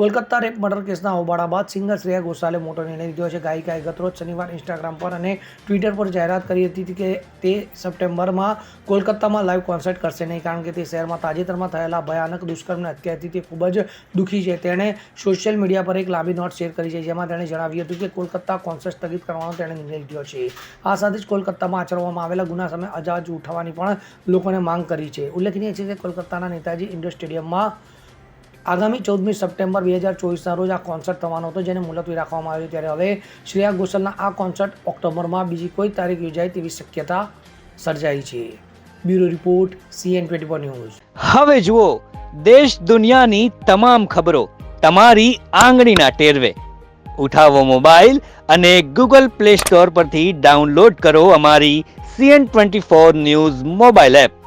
Kolkata rape murder કેસના હોબાળા બાદ singer Shreya ઘોષાલે મોટો નિર્ણય લીધો છે. ગાયિકાએ ગતરોજ શનિવાર ઇન્સ્ટાગ્રામ પર અને ટ્વિટર પર જાહેરાત કરી હતી કે તે સપ્ટેમ્બરમાં કોલકાતામાં લાઈવ કોન્સર્ટ કરશે નહીં, કારણ કે તે શહેરમાં તાજેતરમાં થયેલા ભયાનક દુષ્કર્મને હત્યાથી તે ખૂબ જ દુઃખી છે. તેણે સોશિયલ મીડિયા પર એક લાંબી નોટ શેર કરી છે, જેમાં તેણે જણાવ્યું હતું કે કોલકાતા કોન્સર્ટ સ્થગિત કરવાનો તેણે નિર્ણય લીધો છે. આ સાથે જ કોલકાતામાં આચરવામાં આવેલા ગુના સામે અજાજ ઉઠાવવાની પણ લોકોને માંગ કરી છે. ઉલ્લેખનીય છે કે કોલકાતાના નેતાજી ઇન્ડોર સ્ટેડિયમમાં આગામી ચૌદમી સપ્ટેમ્બર બે હજાર ચોવીસના રોજ આ કોન્સર્ટ થવાનો હતો, જેને મુલતવી રાખવામાં આવ્યો ત્યારે હવે શ્રેયા ઘોષલના આ કોન્સર્ટ ઓક્ટોબરમાં બીજી કોઈ તારીખ યોજાય તેવી શક્યતા સર્જાઈ છે. Bureau report C N twenty four news. હવે જુઓ, દેશ દુનિયાની તમામ ખબરો તમારી આંગળીના ટેરવે. ઉઠાવો મોબાઈલ અને ગૂગલ પ્લે સ્ટોર પરથી ડાઉનલોડ કરો અમારી C N twenty four news mobile app.